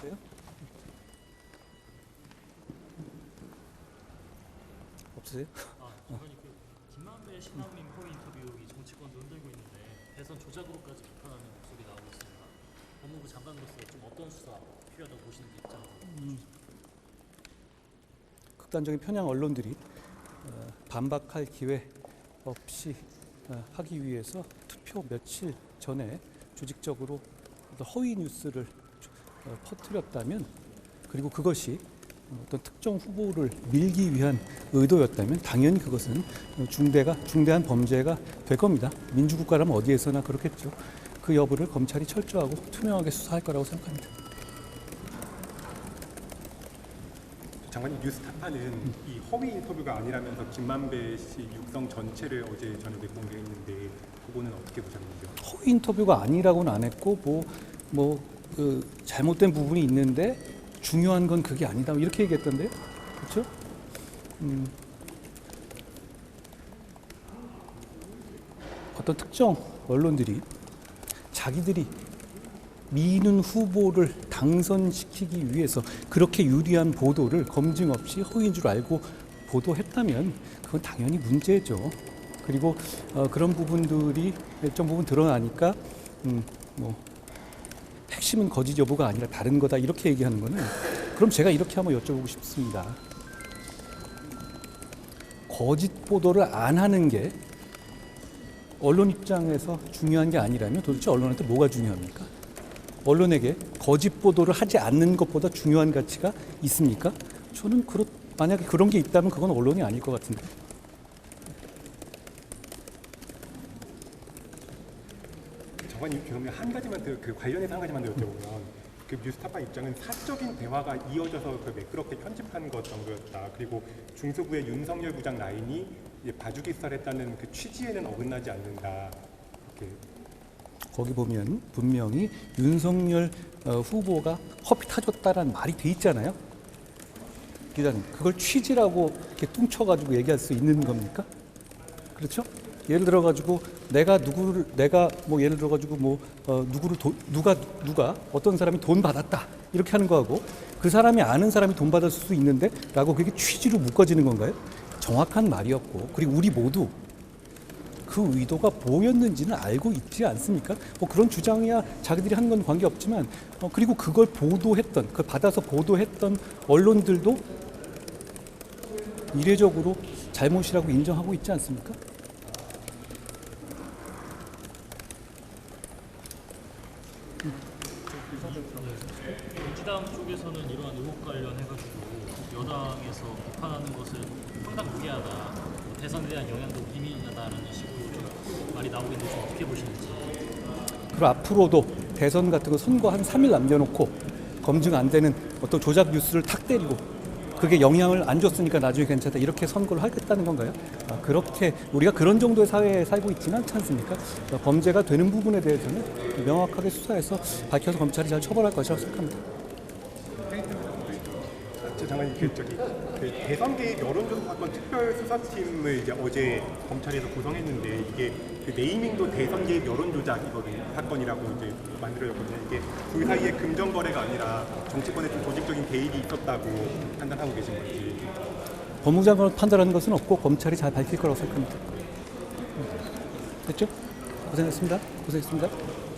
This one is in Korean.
없어요? 없으세요? 아, 장관님 그 김만배 신한민 허위 인터뷰 이 정치권도 흔들고 있는데 대선 조작으로까지 비판하는 목소리 나오고 있습니다. 법무부 장관으로서 좀 어떤 수사 필요하다고 보시는지 입장. 극단적인 편향 언론들이 어, 반박할 기회 없이 어, 하기 위해서 투표 며칠 전에 조직적으로 허위 뉴스를 어, 퍼뜨렸다면 그리고 그것이 어떤 특정 후보를 밀기 위한 의도였다면 당연히 그것은 중대가 중대한 범죄가 될 겁니다. 민주국가라면 어디에서나 그렇겠죠. 그 여부를 검찰이 철저하고 투명하게 수사할 거라고 생각합니다. 장관님 뉴스 타파는 이 허위 인터뷰가 아니라면서 김만배 씨 육성 전체를 어제 저녁에 공개했는데 그거는 어떻게 보셨는지요? 허위 인터뷰가 아니라고는 안 했고 뭐뭐 그 잘못된 부분이 있는데 중요한 건 그게 아니다 이렇게 얘기했던데요, 그렇죠? 음, 어떤 특정 언론들이 자기들이 미는 후보를 당선시키기 위해서 그렇게 유리한 보도를 검증 없이 허위인 줄 알고 보도했다면 그건 당연히 문제죠. 그리고 어, 그런 부분들이 일정 부분 드러나니까 음, 뭐 핵심은 거짓 여부가 아니라 다른 거다 이렇게 얘기하는 거는 그럼 제가 이렇게 한번 여쭤보고 싶습니다. 거짓 보도를 안 하는 게 언론 입장에서 중요한 게 아니라면 도대체 언론한테 뭐가 중요합니까? 언론에게 거짓 보도를 하지 않는 것보다 중요한 가치가 있습니까? 저는 그렇, 만약에 그런 게 있다면 그건 언론이 아닐 것 같은데. 장관님 그러면 한 가지만 더 그 관련해서 한 가지만 더 여쭤보면 그 뉴스타파 입장은 사적인 대화가 이어져서 그 매끄럽게 편집한 것 정도였다. 그리고 중수부의 윤석열 부장 라인이 봐주기 살했다는 그 취지에는 어긋나지 않는다. 이렇게 거기 보면 분명히 윤석열 어, 후보가 커피 타줬다라는 말이 돼 있잖아요. 기자님, 그걸 취지라고 이렇게 뚱쳐가지고 얘기할 수 있는 겁니까? 그렇죠? 예를 들어 가지고 내가 누구를 내가 뭐 예를 들어 가지고 뭐 어, 누구를 도, 누가 누가 어떤 사람이 돈 받았다 이렇게 하는 거하고 그 사람이 아는 사람이 돈 받았을 수 있는데라고 그게 취지로 묶어지는 건가요? 정확한 말이었고 그리고 우리 모두 그 의도가 뭐였는지는 알고 있지 않습니까? 뭐 그런 주장이야 자기들이 한 건 관계 없지만 어, 그리고 그걸 보도했던 그걸 받아서 보도했던 언론들도 이례적으로 잘못이라고 인정하고 있지 않습니까? 민주당 쪽에서는 이러한 의혹 관련해가지고 여당에서 비판하는 것을 상당 무리하다. 뭐 대선에 대한 영향도 미미하다라는 식으로 좀 말이 나오고 있는데 좀 어떻게 보시는지. 그리고 앞으로도 대선 같은 거 선거 한 3일 남겨놓고 검증 안 되는 어떤 조작 뉴스를 탁 때리고 그게 영향을 안 줬으니까 나중에 괜찮다 이렇게 선거를 하겠다는 건가요? 아, 그렇게 우리가 그런 정도의 사회에 살고 있지는 않지 않습니까? 어, 범죄가 되는 부분에 대해서는 명확하게 수사해서 밝혀서 검찰이 잘 처벌할 것이라고 생각합니다. 저 장관님 그 저기 그 대선 개입 여론조사 사건 특별 수사팀을 이제 어제 검찰에서 구성했는데 이게 그 네이밍도 대선 개입 여론조작이거든요 사건이라고 이제 만들어졌거든요 이게 둘 사이의 금전 거래가 아니라 정치권의 좀 조직적인 개입이 있었다고 판단하고 계신 건지 법무장관을 판단하는 것은 없고 검찰이 잘 밝힐 거라고 생각합니다. 됐죠? 고생했습니다. 고생했습니다.